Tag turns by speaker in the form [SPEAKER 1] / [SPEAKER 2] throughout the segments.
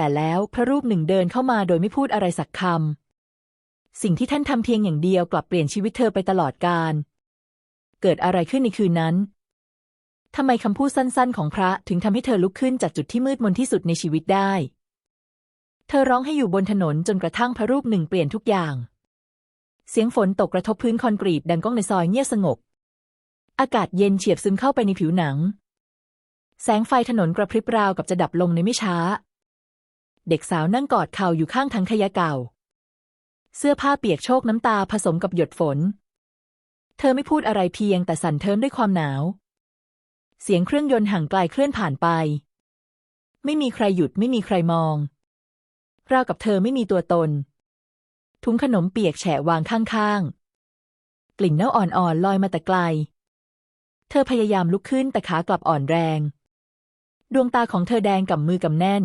[SPEAKER 1] แต่แล้วพระรูปหนึ่งเดินเข้ามาโดยไม่พูดอะไรสักคำ สิ่งที่ท่านทำเพียงอย่างเดียวกลับเปลี่ยนชีวิตเธอไปตลอดกาล เกิดอะไรขึ้นในคืนนั้น ทำไมคำพูดสั้นๆ ของพระถึงทำให้เธอลุกขึ้นจากจุดที่มืดมนที่สุดในชีวิตได้ เธอร้องให้อยู่บนถนนจนกระทั่งพระรูปหนึ่งเปลี่ยนทุกอย่าง เสียงฝนตกกระทบพื้นคอนกรีตดังก้องในซอยเงียบสงบ อากาศเย็นเฉียบซึมเข้าไปในผิวหนัง แสงไฟถนนกระพริบราวกับจะดับลงในไม่ช้า เด็กสาวนั่งกอดเข่าอยู่ข้างถังขยะเก่า เสื้อผ้าเปียกโชกน้ำตาผสมกับหยดฝน เธอไม่พูดอะไรเพียงแต่สั่นเทินด้วยความหนาว เสียงเครื่องยนต์ห่างไกลเคลื่อนผ่านไป ไม่มีใครหยุดไม่มีใครมอง ราวกับเธอไม่มีตัวตน ถุงขนมเปียกแฉะวางข้างๆ กลิ่นเน่าอ่อนๆลอยมาแต่ไกล เธอพยายามลุกขึ้นแต่ขากลับอ่อนแรง ดวงตาของเธอแดงกับมือกำแน่น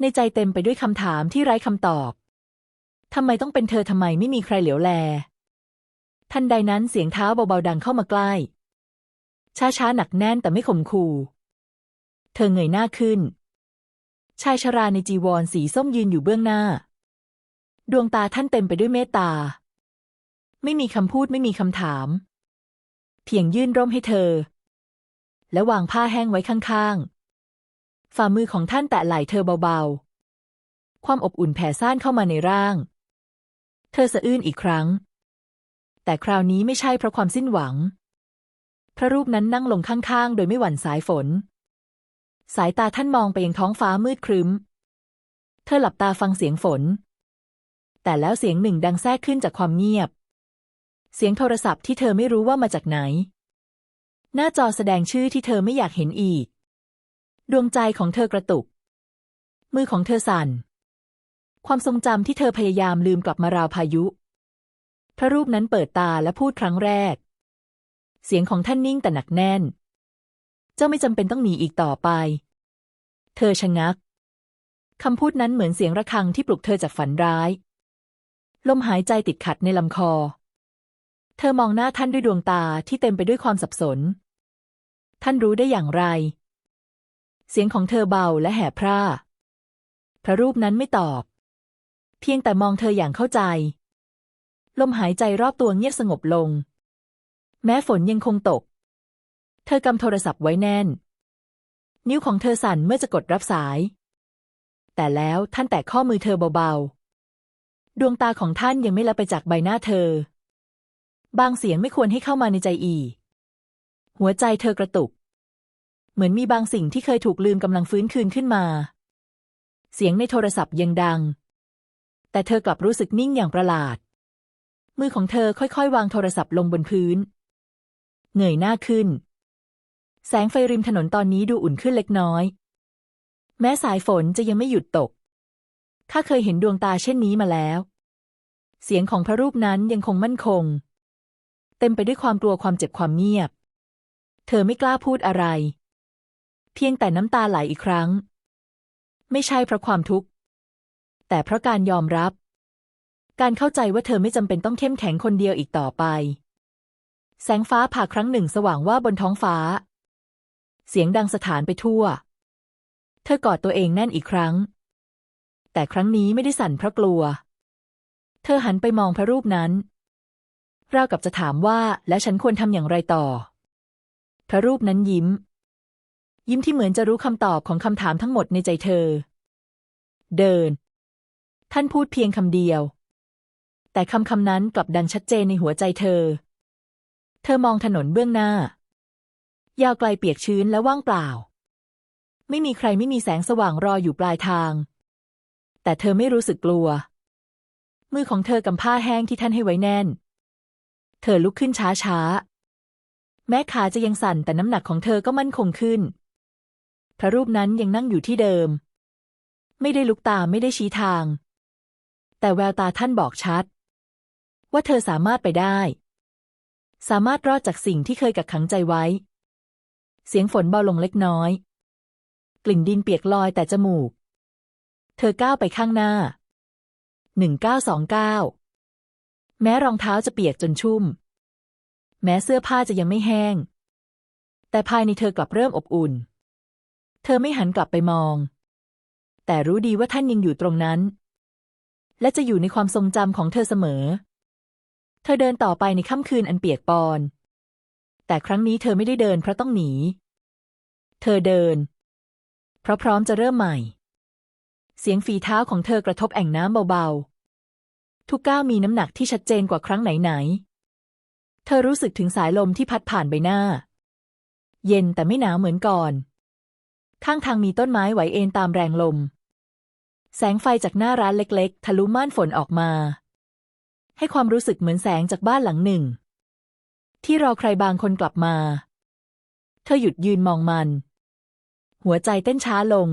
[SPEAKER 1] ในใจเต็มไปด้วยคำถามที่ไร้คำตอบทำไมต้องเป็นเธอทำไมไม่มีใครเหลียวแล ทันใดนั้นเสียงเท้าเบาๆดังเข้ามาใกล้ ช้าๆหนักแน่นแต่ไม่ข่มขู่ เธอเงยหน้าขึ้น ชายชราในจีวรสีส้มยืนอยู่เบื้องหน้า ดวงตาท่านเต็มไปด้วยเมตตา ไม่มีคำพูดไม่มีคำถาม เพียงยื่นร่มให้เธอ และวางผ้าแห้งไว้ข้างๆ ฝ่ามือของท่านแตะไหล่เธอเบาๆ ความอบอุ่นแผ่ซ่านเข้ามาในร่าง เธอสะอื้นอีกครั้ง แต่คราวนี้ไม่ใช่เพราะความสิ้นหวัง พระรูปนั้นนั่งลงข้างๆ โดยไม่หวั่นสายฝน สายตาท่านมองไปยังท้องฟ้ามืดครึ้ม เธอหลับตาฟังเสียงฝน แต่แล้วเสียงหนึ่งดังแทรกขึ้นจากความเงียบ เสียงโทรศัพท์ที่เธอไม่รู้ว่ามาจากไหน หน้าจอแสดงชื่อที่เธอไม่อยากเห็นอีก ดวงใจของเธอกระตุก มือของเธอสั่น ความทรงจำที่เธอพยายามลืมกลับมาราวพายุ พระรูปนั้นเปิดตาและพูดครั้งแรก เสียงของท่านนิ่งแต่หนักแน่น เจ้าไม่จำเป็นต้องหนีอีกต่อไป เธอชะงักคำพูดนั้นเหมือนเสียงระฆังที่ปลุกเธอจากฝันร้าย ลมหายใจติดขัดในลำคอ เธอมองหน้าท่านด้วยดวงตาที่เต็มไปด้วยความสับสน ท่านรู้ได้อย่างไร เสียงของเธอเบาและแหบพร่า พระรูปนั้นไม่ตอบ เพียงแต่มองเธออย่างเข้าใจ ลมหายใจรอบตัวเงียบสงบลง แม้ฝนยังคงตก เธอกำโทรศัพท์ไว้แน่น นิ้วของเธอสั่นเมื่อจะกดรับสาย แต่แล้วท่านแตะข้อมือเธอเบาๆ ดวงตาของท่านยังไม่ละไปจากใบหน้าเธอ บางเสียงไม่ควรให้เข้ามาในใจอี หัวใจเธอกระตุก เหมือนมีบางสิ่งที่เคยถูกลืมกำลังฟื้นคืนขึ้นมา เสียงในโทรศัพท์ยังดัง แต่เธอกลับรู้สึกนิ่งอย่างประหลาด มือของเธอค่อยๆ วางโทรศัพท์ลงบนพื้นเงยหน้าขึ้น แสงไฟริมถนนตอนนี้ดูอุ่นขึ้นเล็กน้อย แม้สายฝนจะยังไม่หยุดตก ข้าเคยเห็นดวงตาเช่นนี้มาแล้ว เสียงของพระรูปนั้นยังคงมั่นคง เต็มไปด้วยความกลัวความเจ็บความเงียบ เธอไม่กล้าพูดอะไร เพียงแต่น้ำตาไหลอีกครั้ง ไม่ใช่เพราะความทุกข์ แต่เพราะการยอมรับ การเข้าใจว่าเธอไม่จำเป็นต้องเข้มแข็งคนเดียวอีกต่อไป แสงฟ้าผ่าครั้งหนึ่งสว่างว่าบนท้องฟ้า เสียงดังสถานไปทั่ว เธอกอดตัวเองแน่นอีกครั้ง แต่ครั้งนี้ไม่ได้สั่นเพราะกลัว เธอหันไปมองพระรูปนั้นราวกับจะถามว่าและฉันควรทำอย่างไรต่อ พระรูปนั้นยิ้ม ยิ้มที่เหมือนจะรู้คำตอบของคำถามทั้งหมดในใจเธอ เดิน ท่านพูดเพียงคำเดียว แต่คำคำนั้นกลับดังชัดเจนในหัวใจเธอ เธอมองถนนเบื้องหน้า ยาวไกลเปียกชื้นและว่างเปล่า ไม่มีใครไม่มีแสงสว่างรออยู่ปลายทาง แต่เธอไม่รู้สึกกลัว มือของเธอกำผ้าแห้งที่ท่านให้ไว้แน่น เธอลุกขึ้นช้าช้าแม้ขาจะยังสั่นแต่น้ำหนักของเธอก็มั่นคงขึ้น พระรูปนั้นยังนั่งอยู่ที่เดิม ไม่ได้ลุกตามไม่ได้ชี้ทาง แต่แววตาท่านบอกชัด ว่าเธอสามารถไปได้ สามารถรอดจากสิ่งที่เคยกักขังใจไว้ เสียงฝนเบาลงเล็กน้อย กลิ่นดินเปียกลอยแต่จมูก เธอก้าวไปข้างหน้าหนึ่งเก้าสองเก้าแม้รองเท้าจะเปียกจนชุ่ม แม้เสื้อผ้าจะยังไม่แห้ง แต่ภายในเธอกลับเริ่มอบอุ่น เธอไม่หันกลับไปมอง แต่รู้ดีว่าท่านยังอยู่ตรงนั้น และจะอยู่ในความทรงจำของเธอเสมอ เธอเดินต่อไปในค่ำคืนอันเปียกปอน แต่ครั้งนี้เธอไม่ได้เดินเพราะต้องหนี เธอเดิน เพราะพร้อมจะเริ่มใหม่ เสียงฝีเท้าของเธอกระทบแอ่งน้ำเบาๆ ทุกก้าวมีน้ำหนักที่ชัดเจนกว่าครั้งไหนๆ เธอรู้สึกถึงสายลมที่พัดผ่านใบหน้า เย็นแต่ไม่หนาวเหมือนก่อน ข้างทางมีต้นไม้ไหวเอ็นตามแรงลม แสงไฟจากหน้าร้านเล็กๆ ทะลุม่านฝนออกมา ให้ความรู้สึกเหมือนแสงจากบ้านหลังหนึ่ง ที่รอใครบางคนกลับมา เธอหยุดยืนมองมัน หัวใจเต้นช้าลง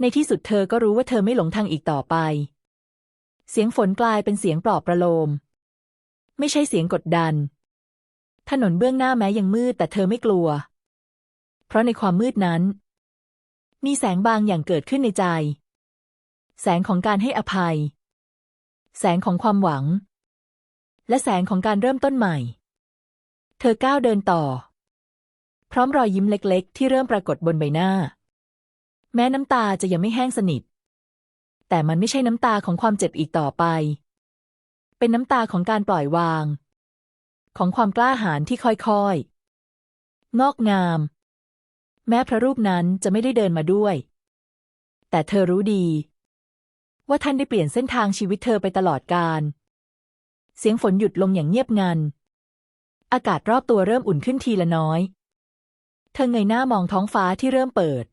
[SPEAKER 1] ในที่สุดเธอก็รู้ว่าเธอไม่หลงทางอีกต่อไป เสียงฝนกลายเป็นเสียงปลอบประโลม ไม่ใช่เสียงกดดัน ถนนเบื้องหน้าแม้ยังมืดแต่เธอไม่กลัว เพราะในความมืดนั้น มีแสงบางอย่างเกิดขึ้นในใจ แสงของการให้อภัย แสงของความหวัง และแสงของการเริ่มต้นใหม่ เธอก้าวเดินต่อ พร้อมรอยยิ้มเล็กๆ ที่เริ่มปรากฏบนใบหน้า แม้น้ำตาจะยังไม่แห้งสนิท แต่มันไม่ใช่น้ำตาของความเจ็บอีกต่อไป เป็นน้ำตาของการปล่อยวาง ของความกล้าหาญที่ค่อยๆ งอกงาม แม้พระรูปนั้นจะไม่ได้เดินมาด้วย แต่เธอรู้ดี ว่าท่านได้เปลี่ยนเส้นทางชีวิตเธอไปตลอดกาลเสียงฝนหยุดลงอย่างเงียบงัน อากาศรอบตัวเริ่มอุ่นขึ้นทีละน้อย เธอเงยหน้ามองท้องฟ้าที่เริ่มเปิด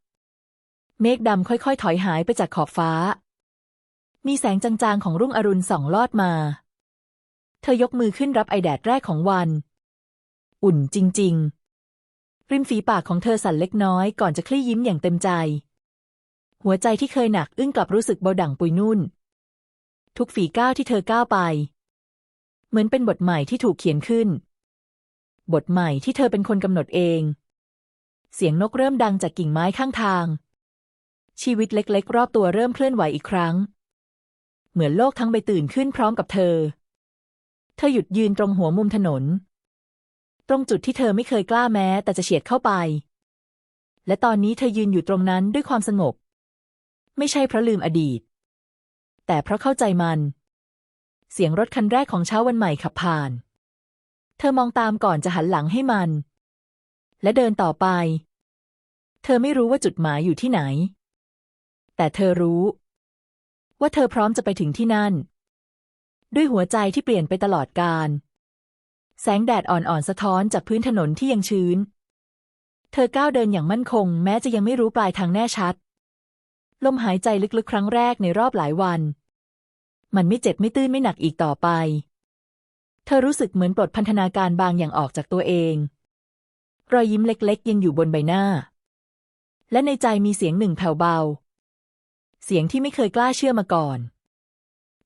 [SPEAKER 1] เมฆดำค่อยๆ ถอยหายไปจากขอบฟ้า มีแสงจางๆของรุ่งอรุณส่องลอดมา เธอยกมือขึ้นรับไอแดดแรกของวัน อุ่นจริง ๆ ริมฝีปากของเธอสั่นเล็กน้อยก่อนจะคลี่ยิ้มอย่างเต็มใจ หัวใจที่เคยหนักอึ้งกลับรู้สึกเบาดั่งปุยนุ่น ทุกฝีก้าวที่เธอก้าวไป เหมือนเป็นบทใหม่ที่ถูกเขียนขึ้น บทใหม่ที่เธอเป็นคนกำหนดเอง เสียงนกเริ่มดังจากกิ่งไม้ข้างทาง ชีวิตเล็กๆ รอบตัวเริ่มเคลื่อนไหวอีกครั้ง เหมือนโลกทั้งใบตื่นขึ้นพร้อมกับเธอ เธอหยุดยืนตรงหัวมุมถนน ตรงจุดที่เธอไม่เคยกล้าแม้ แต่จะเฉียดเข้าไป และตอนนี้เธอยืนอยู่ตรงนั้นด้วยความสงบ ไม่ใช่เพราะลืมอดีต แต่เพราะเข้าใจมัน เสียงรถคันแรกของเช้าวันใหม่ขับผ่าน เธอมองตามก่อนจะหันหลังให้มัน และเดินต่อไป เธอไม่รู้ว่าจุดหมายอยู่ที่ไหน แต่เธอรู้ ว่าเธอพร้อมจะไปถึงที่นั่น ด้วยหัวใจที่เปลี่ยนไปตลอดกาล แสงแดดอ่อนๆสะท้อนจากพื้นถนนที่ยังชื้น เธอก้าวเดินอย่างมั่นคง แม้จะยังไม่รู้ปลายทางแน่ชัด ลมหายใจลึกๆ ครั้งแรกในรอบหลายวัน มันไม่เจ็บไม่ตื้นไม่หนักอีกต่อไป เธอรู้สึกเหมือนปลดพันธนาการบางอย่างออกจากตัวเอง รอยยิ้มเล็กๆ ยังอยู่บนใบหน้า และในใจมีเสียงหนึ่งแผ่วเบา เสียงที่ไม่เคยกล้าเชื่อมาก่อน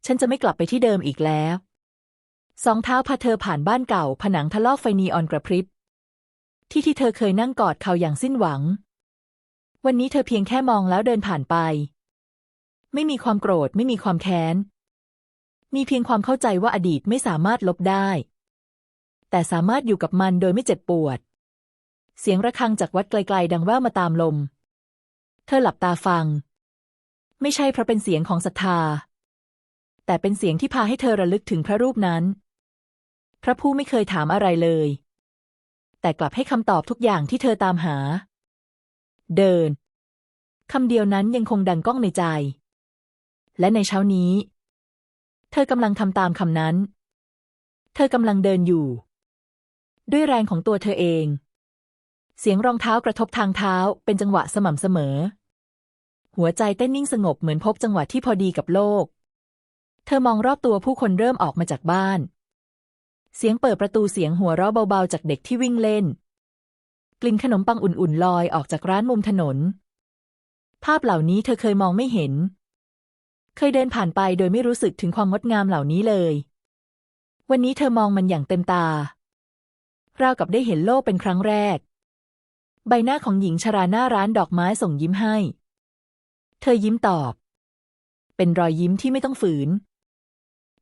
[SPEAKER 1] ฉันจะไม่กลับไปที่เดิมอีกแล้ว สองเท้าพาเธอผ่านบ้านเก่า ผนังทะลอกไฟนีออนกระพริบ ที่ที่เธอเคยนั่งกอดเขาอย่างสิ้นหวัง วันนี้เธอเพียงแค่มองแล้วเดินผ่านไป ไม่มีความโกรธไม่มีความแค้น มีเพียงความเข้าใจว่าอดีตไม่สามารถลบได้ แต่สามารถอยู่กับมันโดยไม่เจ็บปวด เสียงระฆังจากวัดไกลๆ ดังแว่วมาตามลม เธอหลับตาฟัง ไม่ใช่เพราะเป็นเสียงของศรัทธาแต่เป็นเสียงที่พาให้เธอระลึกถึงพระรูปนั้น พระผู้ไม่เคยถามอะไรเลย แต่กลับให้คำตอบทุกอย่างที่เธอตามหา เดินคำเดียวนั้นยังคงดังก้องในใจ และในเช้านี้ เธอกำลังทำตามคำนั้น เธอกำลังเดินอยู่ ด้วยแรงของตัวเธอเอง เสียงรองเท้ากระทบทางเท้าเป็นจังหวะสม่ำเสมอ หัวใจเต้นนิ่งสงบเหมือนพบจังหวะที่พอดีกับโลก เธอมองรอบตัวผู้คนเริ่มออกมาจากบ้าน เสียงเปิดประตูเสียงหัวเราะเบาๆจากเด็กที่วิ่งเล่น กลิ่นขนมปังอุ่นๆลอยออกจากร้านมุมถนน ภาพเหล่านี้เธอเคยมองไม่เห็น เคยเดินผ่านไปโดยไม่รู้สึกถึงความงดงามเหล่านี้เลย วันนี้เธอมองมันอย่างเต็มตา ราวกับได้เห็นโลกเป็นครั้งแรก ใบหน้าของหญิงชราหน้าร้านดอกไม้ส่งยิ้มให้ เธอยิ้มตอบ เป็นรอยยิ้มที่ไม่ต้องฝืน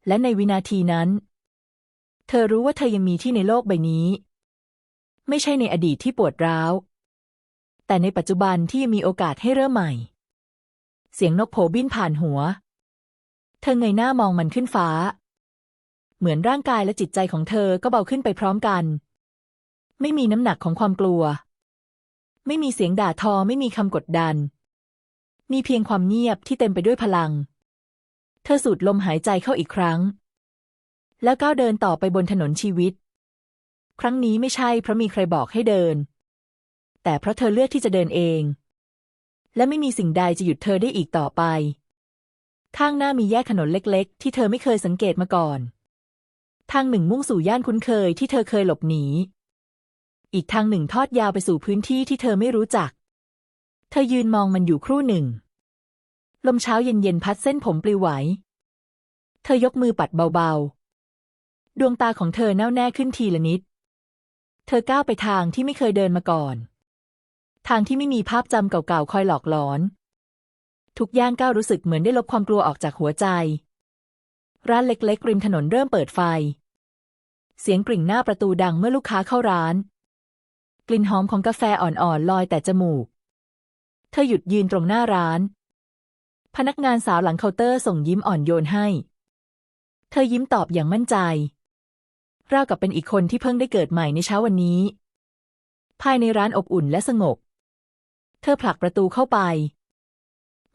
[SPEAKER 1] และในวินาทีนั้น ธอรู้ว่าเธอยังมีที่ในโลกใบนี้ ไม่ใช่ในอดีตที่ปวดร้าว แต่ในปัจจุบันที่ยังมีโอกาสให้เริ่มใหม่ เสียงนกโผบินผ่านหัว เธอเงยหน้ามองมันขึ้นฟ้า เหมือนร่างกายและจิตใจของเธอก็เบาขึ้นไปพร้อมกัน ไม่มีน้ำหนักของความกลัว ไม่มีเสียงด่าทอไม่มีคำกดดัน มีเพียงความเงียบที่เต็มไปด้วยพลัง เธอสูดลมหายใจเข้าอีกครั้ง แล้วก้าวเดินต่อไปบนถนนชีวิต ครั้งนี้ไม่ใช่เพราะมีใครบอกให้เดิน แต่เพราะเธอเลือกที่จะเดินเอง และไม่มีสิ่งใดจะหยุดเธอได้อีกต่อไป ข้างหน้ามีแยกถนนเล็ก ๆ ที่เธอไม่เคยสังเกตมาก่อน ทางหนึ่งมุ่งสู่ย่านคุ้นเคยที่เธอเคยหลบหนี อีกทางหนึ่งทอดยาวไปสู่พื้นที่ที่เธอไม่รู้จัก เธอยืนมองมันอยู่ครู่หนึ่ง ลมเช้าเย็นๆพัดเส้นผมปลิวไหว เธอยกมือปัดเบาๆ ดวงตาของเธอแน่วแน่ขึ้นทีละนิด เธอก้าวไปทางที่ไม่เคยเดินมาก่อน ทางที่ไม่มีภาพจำเก่าๆคอยหลอกหลอน ทุกย่างก้าวรู้สึกเหมือนได้ลบความกลัวออกจากหัวใจ ร้านเล็กๆริมถนนเริ่มเปิดไฟ เสียงกริ่งหน้าประตูดังเมื่อลูกค้าเข้าร้าน กลิ่นหอมของกาแฟอ่อนๆลอยแต่จมูก เธอหยุดยืนตรงหน้าร้าน พนักงานสาวหลังเคาน์เตอร์ส่งยิ้มอ่อนโยนให้ เธอยิ้มตอบอย่างมั่นใจ ราวกับเป็นอีกคนที่เพิ่งได้เกิดใหม่ในเช้าวันนี้ ภายในร้านอบอุ่นและสงบ เธอผลักประตูเข้าไป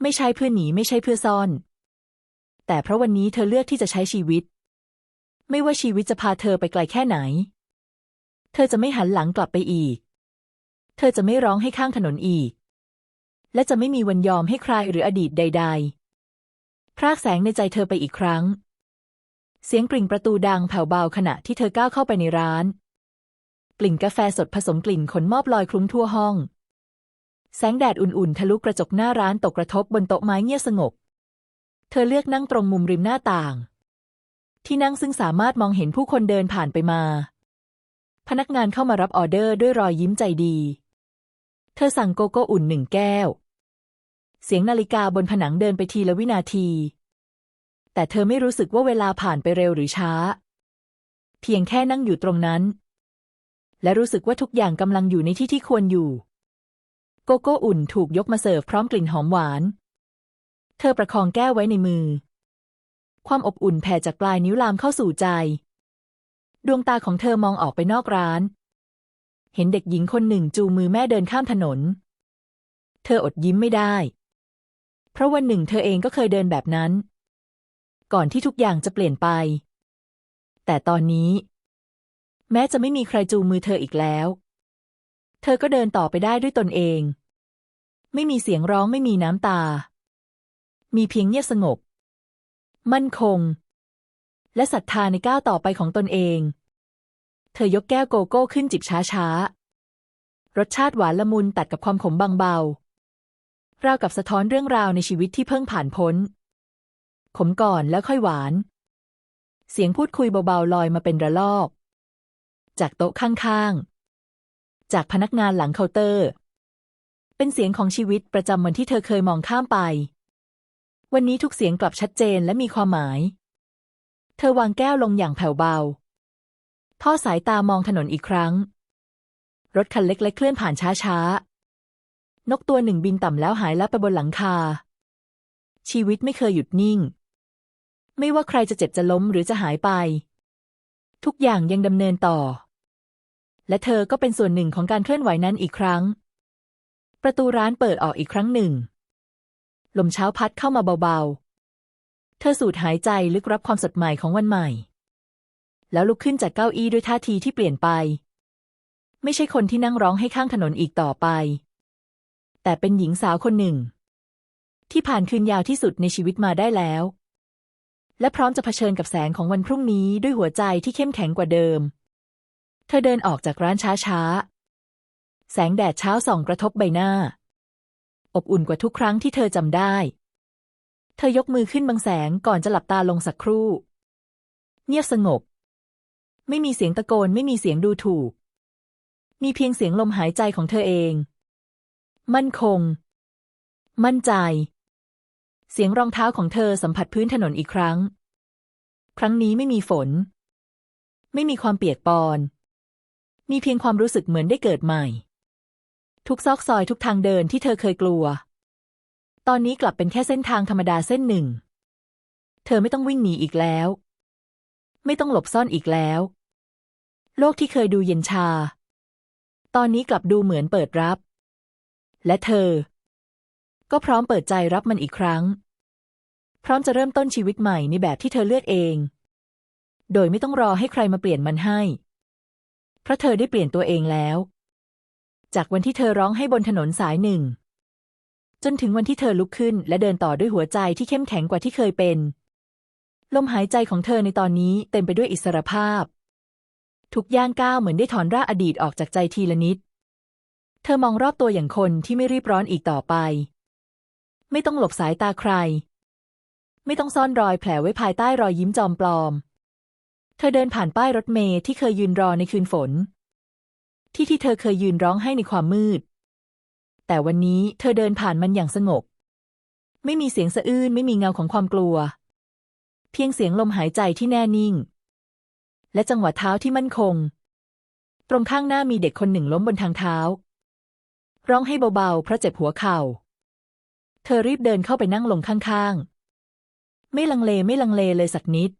[SPEAKER 1] ไม่ใช่เพื่อหนีไม่ใช่เพื่อซ่อน แต่เพราะวันนี้เธอเลือกที่จะใช้ชีวิต ไม่ว่าชีวิตจะพาเธอไปไกลแค่ไหน เธอจะไม่หันหลังกลับไปอีก เธอจะไม่ร้องให้ข้างถนนอีก และจะไม่มีวันยอมให้ใครหรืออดีตใด ๆ พรากแสงในใจเธอไปอีกครั้ง เสียงกริ่งประตูดังแผ่วเบาขณะที่เธอก้าวเข้าไปในร้าน กลิ่นกาแฟสดผสมกลิ่นขนมอบลอยคลุ้งทั่วห้อง แสงแดดอุ่นๆ ทะลุกระจกหน้าร้านตกกระทบบนโต๊ะไม้เงียบสงบ เธอเลือกนั่งตรงมุมริมหน้าต่าง ที่นั่งซึ่งสามารถมองเห็นผู้คนเดินผ่านไปมา พนักงานเข้ามารับออเดอร์ด้วยรอยยิ้มใจดี เธอสั่งโกโก้อุ่นหนึ่งแก้ว เสียงนาฬิกาบนผนังเดินไปทีละวินาที แต่เธอไม่รู้สึกว่าเวลาผ่านไปเร็วหรือช้า เพียงแค่นั่งอยู่ตรงนั้น และรู้สึกว่าทุกอย่างกำลังอยู่ในที่ที่ควรอยู่ โกโก้อุ่นถูกยกมาเสิร์ฟพร้อมกลิ่นหอมหวาน เธอประคองแก้วไว้ในมือ ความอบอุ่นแผ่จากปลายนิ้วลามเข้าสู่ใจ ดวงตาของเธอมองออกไปนอกร้าน เห็นเด็กหญิงคนหนึ่งจูมือแม่เดินข้ามถนน เธออดยิ้มไม่ได้ เพราะวันหนึ่งเธอเองก็เคยเดินแบบนั้น ก่อนที่ทุกอย่างจะเปลี่ยนไป แต่ตอนนี้ แม้จะไม่มีใครจูงมือเธออีกแล้ว เธอก็เดินต่อไปได้ด้วยตนเอง ไม่มีเสียงร้องไม่มีน้ำตา มีเพียงเงียบสงบ มั่นคง และศรัทธาในก้าวต่อไปของตนเอง เธอยกแก้วโกโก้ขึ้นจิบช้าๆ รสชาติหวานละมุนตัดกับความขมบางเบาราวกับสะท้อนเรื่องราวในชีวิตที่เพิ่งผ่านพ้น ขมก่อนแล้วค่อยหวาน เสียงพูดคุยเบาๆลอยมาเป็นระลอก จากโต๊ะข้างๆ จากพนักงานหลังเคาน์เตอร์ เป็นเสียงของชีวิตประจำวันที่เธอเคยมองข้ามไป วันนี้ทุกเสียงกลับชัดเจนและมีความหมาย เธอวางแก้วลงอย่างแผ่วเบาทอดสายตามองถนนอีกครั้ง รถคันเล็กๆเคลื่อนผ่านช้าๆ นกตัวหนึ่งบินต่ำแล้วหายลับไปบนหลังคาชีวิตไม่เคยหยุดนิ่ง ไม่ว่าใครจะเจ็บจะล้มหรือจะหายไป ทุกอย่างยังดำเนินต่อ และเธอก็เป็นส่วนหนึ่งของการเคลื่อนไหวนั้นอีกครั้ง ประตูร้านเปิดออกอีกครั้งหนึ่ง ลมเช้าพัดเข้ามาเบาๆ เธอสูดหายใจลึกรับความสดใหม่ของวันใหม่ แล้วลุกขึ้นจากเก้าอี้ด้วยท่าทีที่เปลี่ยนไป ไม่ใช่คนที่นั่งร้องให้ข้างถนนอีกต่อไป แต่เป็นหญิงสาวคนหนึ่ง ที่ผ่านคืนยาวที่สุดในชีวิตมาได้แล้ว และพร้อมจะเผชิญกับแสงของวันพรุ่งนี้ด้วยหัวใจที่เข้มแข็งกว่าเดิม เธอเดินออกจากร้านช้าๆ แสงแดดเช้าส่องกระทบใบหน้า อบอุ่นกว่าทุกครั้งที่เธอจำได้ เธอยกมือขึ้นบางแสงก่อนจะหลับตาลงสักครู่ เงียบสงบ ไม่มีเสียงตะโกนไม่มีเสียงดูถูก มีเพียงเสียงลมหายใจของเธอเอง มั่นคง มั่นใจ สียงรองเท้าของเธอสัมผัสพื้นถนนอีกครั้ง ครั้งนี้ไม่มีฝน ไม่มีความเปียกปอน มีเพียงความรู้สึกเหมือนได้เกิดใหม่ ทุกซอกซอยทุกทางเดินที่เธอเคยกลัว ตอนนี้กลับเป็นแค่เส้นทางธรรมดาเส้นหนึ่ง เธอไม่ต้องวิ่งหนีอีกแล้ว ไม่ต้องหลบซ่อนอีกแล้ว โลกที่เคยดูเย็นชา ตอนนี้กลับดูเหมือนเปิดรับ และเธอก็พร้อมเปิดใจรับมันอีกครั้ง พร้อมจะเริ่มต้นชีวิตใหม่ในแบบที่เธอเลือกเอง โดยไม่ต้องรอให้ใครมาเปลี่ยนมันให้ เพราะเธอได้เปลี่ยนตัวเองแล้ว จากวันที่เธอร้องให้บนถนนสายหนึ่ง จนถึงวันที่เธอลุกขึ้น และเดินต่อด้วยหัวใจที่เข้มแข็งกว่าที่เคยเป็น ลมหายใจของเธอในตอนนี้เต็มไปด้วยอิสรภาพ ทุกย่างก้าวเหมือนได้ถอนรากอดีตออกจากใจทีละนิด เธอมองรอบตัวอย่างคนที่ไม่รีบร้อนอีกต่อไป ไม่ต้องหลบสายตาใคร ไม่ต้องซ่อนรอยแผลไว้ภายใต้รอยยิ้มจอมปลอม เธอเดินผ่านป้ายรถเมล์ที่เคยยืนรอในคืนฝน ที่ที่เธอเคยยืนร้องให้ในความมืด แต่วันนี้เธอเดินผ่านมันอย่างสงบ ไม่มีเสียงสะอื้นไม่มีเงาของความกลัว เพียงเสียงลมหายใจที่แน่นิ่ง และจังหวะเท้าที่มั่นคง ตรงข้างหน้ามีเด็กคนหนึ่งล้มบนทางเท้า ร้องให้เบาๆเพราะเจ็บหัวเข่า เธอรีบเดินเข้าไปนั่งลงข้างๆ ไม่ลังเลไม่ลังเลเลยสักนิด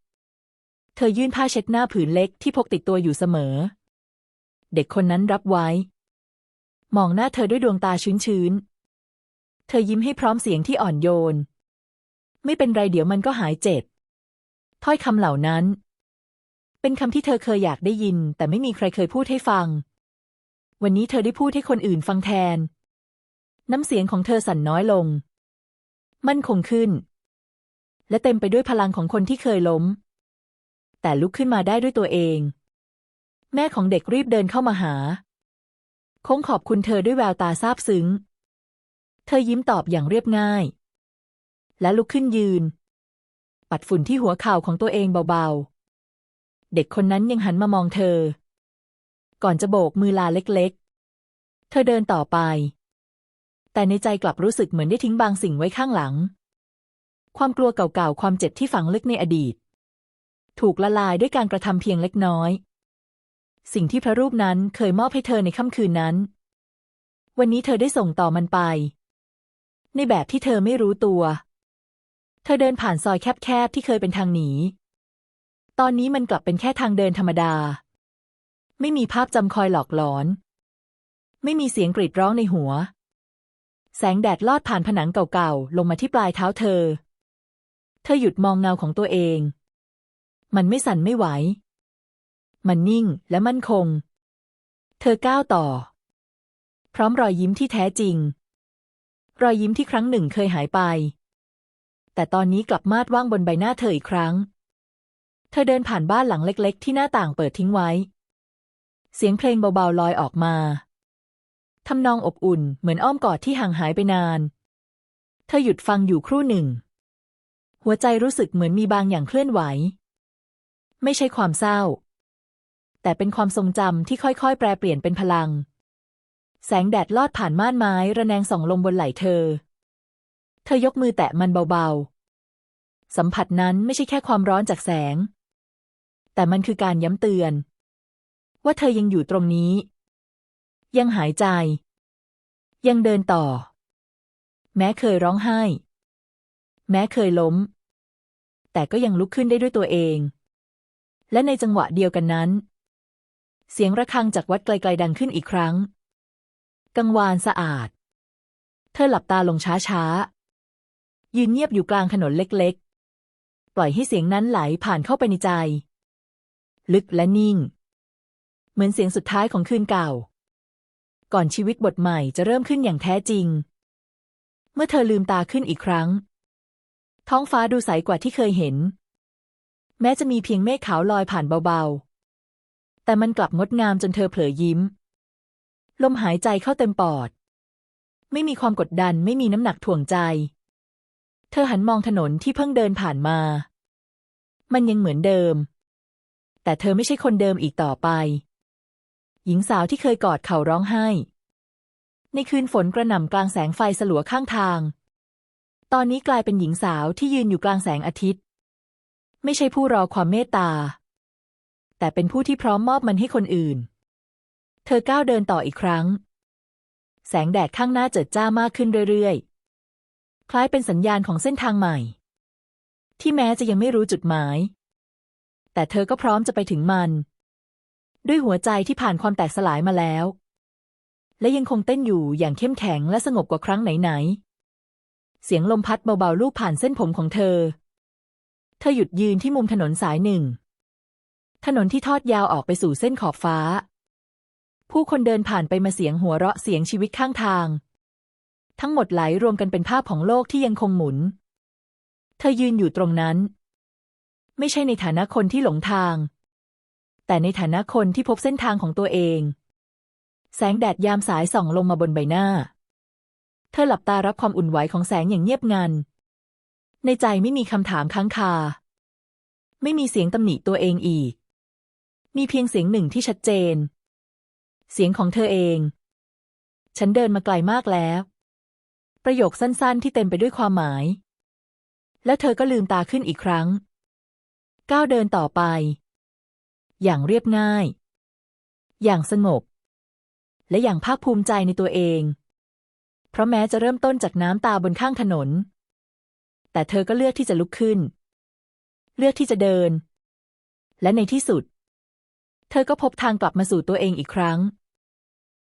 [SPEAKER 1] เธอยื่นผ้าเช็ดหน้าผืนเล็กที่พกติดตัวอยู่เสมอ เด็กคนนั้นรับไว้ มองหน้าเธอด้วยดวงตาชื้นๆ เธอยิ้มให้พร้อมเสียงที่อ่อนโยน ไม่เป็นไรเดี๋ยวมันก็หายเจ็บ ถ้อยคำเหล่านั้น เป็นคำที่เธอเคยอยากได้ยิน แต่ไม่มีใครเคยพูดให้ฟัง วันนี้เธอได้พูดให้คนอื่นฟังแทน น้ำเสียงของเธอสั่นน้อยลง มั่นคงขึ้น และเต็มไปด้วยพลังของคนที่เคยล้ม แต่ลุกขึ้นมาได้ด้วยตัวเอง แม่ของเด็กรีบเดินเข้ามาหา คงขอบคุณเธอด้วยแววตาซาบซึ้ง เธอยิ้มตอบอย่างเรียบง่าย และลุกขึ้นยืน ปัดฝุ่นที่หัวเข่าของตัวเองเบาๆ เด็กคนนั้นยังหันมามองเธอ ก่อนจะโบกมือลาเล็กๆ เธอเดินต่อไป แต่ในใจกลับรู้สึกเหมือนได้ทิ้งบางสิ่งไว้ข้างหลัง ความกลัวเก่าๆ ความเจ็บที่ฝังลึกในอดีต ถูกละลายด้วยการกระทำเพียงเล็กน้อย สิ่งที่พระรูปนั้นเคยมอบให้เธอในค่ำคืนนั้น วันนี้เธอได้ส่งต่อมันไป ในแบบที่เธอไม่รู้ตัว เธอเดินผ่านซอยแคบๆ ที่เคยเป็นทางหนี ตอนนี้มันกลับเป็นแค่ทางเดินธรรมดา ไม่มีภาพจำคอยหลอกหลอน ไม่มีเสียงกรีดร้องในหัว แสงแดดลอดผ่านผนังเก่าๆ ลงมาที่ปลายเท้าเธอ เธอหยุดมองเงาของตัวเอง มันไม่สั่นไม่ไหว มันนิ่งและมั่นคง เธอก้าวต่อ พร้อมรอยยิ้มที่แท้จริง รอยยิ้มที่ครั้งหนึ่งเคยหายไป แต่ตอนนี้กลับมาดว่างบนใบหน้าเธออีกครั้ง เธอเดินผ่านบ้านหลังเล็ก ๆ ที่หน้าต่างเปิดทิ้งไว้ เสียงเพลงเบาๆลอยออกมาทำนองอบอุ่นเหมือนอ้อมกอดที่ห่างหายไปนาน เธอหยุดฟังอยู่ครู่หนึ่ง หัวใจรู้สึกเหมือนมีบางอย่างเคลื่อนไหว ไม่ใช่ความเศร้า แต่เป็นความทรงจำที่ค่อยๆ แปรเปลี่ยนเป็นพลัง แสงแดดลอดผ่านม่านไม้ ระแนงส่องลงบนไหล่เธอ เธอยกมือแตะมันเบาๆ สัมผัสนั้นไม่ใช่แค่ความร้อนจากแสง แต่มันคือการย้ำเตือน ว่าเธอยังอยู่ตรงนี้ ยังหายใจ ยังเดินต่อ แม้เคยร้องไห้ แม้เคยล้ม แต่ก็ยังลุกขึ้นได้ด้วยตัวเอง และในจังหวะเดียวกันนั้น เสียงระฆังจากวัดไกลๆดังขึ้นอีกครั้ง กังวานสะอาด เธอหลับตาลงช้าๆ ยืนเงียบอยู่กลางถนนเล็กๆ ปล่อยให้เสียงนั้นไหลผ่านเข้าไปในใจ ลึกและนิ่ง เหมือนเสียงสุดท้ายของคืนเก่า ก่อนชีวิตบทใหม่จะเริ่มขึ้นอย่างแท้จริง เมื่อเธอลืมตาขึ้นอีกครั้ง ท้องฟ้าดูใสกว่าที่เคยเห็น แม้จะมีเพียงเมฆขาวลอยผ่านเบาๆ แต่มันกลับงดงามจนเธอเผลอยิ้ม ลมหายใจเข้าเต็มปอด ไม่มีความกดดันไม่มีน้ำหนักถ่วงใจ เธอหันมองถนนที่เพิ่งเดินผ่านมา มันยังเหมือนเดิม แต่เธอไม่ใช่คนเดิมอีกต่อไป หญิงสาวที่เคยกอดเข่าร้องไห้ ในคืนฝนกระหน่ำกลางแสงไฟสลัวข้างทาง ตอนนี้กลายเป็นหญิงสาวที่ยืนอยู่กลางแสงอาทิตย์ ไม่ใช่ผู้รอความเมตตา แต่เป็นผู้ที่พร้อมมอบมันให้คนอื่น เธอก้าวเดินต่ออีกครั้ง แสงแดดข้างหน้าเจิดจ้ามากขึ้นเรื่อยๆ คล้ายเป็นสัญญาณของเส้นทางใหม่ ที่แม้จะยังไม่รู้จุดหมาย แต่เธอก็พร้อมจะไปถึงมัน ด้วยหัวใจที่ผ่านความแตกสลายมาแล้ว และยังคงเต้นอยู่อย่างเข้มแข็งและสงบกว่าครั้งไหนๆ เสียงลมพัดเบาๆลูบผ่านเส้นผมของเธอ เธอหยุดยืนที่มุมถนนสายหนึ่ง ถนนที่ทอดยาวออกไปสู่เส้นขอบฟ้า ผู้คนเดินผ่านไปมาเสียงหัวเราะเสียงชีวิตข้างทาง ทั้งหมดไหลรวมกันเป็นภาพของโลกที่ยังคงหมุน เธอยืนอยู่ตรงนั้น ไม่ใช่ในฐานะคนที่หลงทาง แต่ในฐานะคนที่พบเส้นทางของตัวเอง แสงแดดยามสายส่องลงมาบนใบหน้า ธอหลับตารับความอุ่นไหวของแสงอย่างเงียบงัน ในใจไม่มีคำถามค้างคา ไม่มีเสียงตำหนิตัวเองอีก มีเพียงเสียงหนึ่งที่ชัดเจน เสียงของเธอเอง ฉันเดินมาไกลมากแล้ว ประโยคสั้นๆที่เต็มไปด้วยความหมาย แล้วเธอก็ลืมตาขึ้นอีกครั้ง ก้าวเดินต่อไป อย่างเรียบง่าย อย่างสงบ และอย่างภาคภูมิใจในตัวเอง ราะแม้จะเริ่มต้นจากน้ำตาบนข้างถนน แต่เธอก็เลือกที่จะลุกขึ้น เลือกที่จะเดิน และในที่สุด เธอก็พบทางกลับมาสู่ตัวเองอีกครั้ง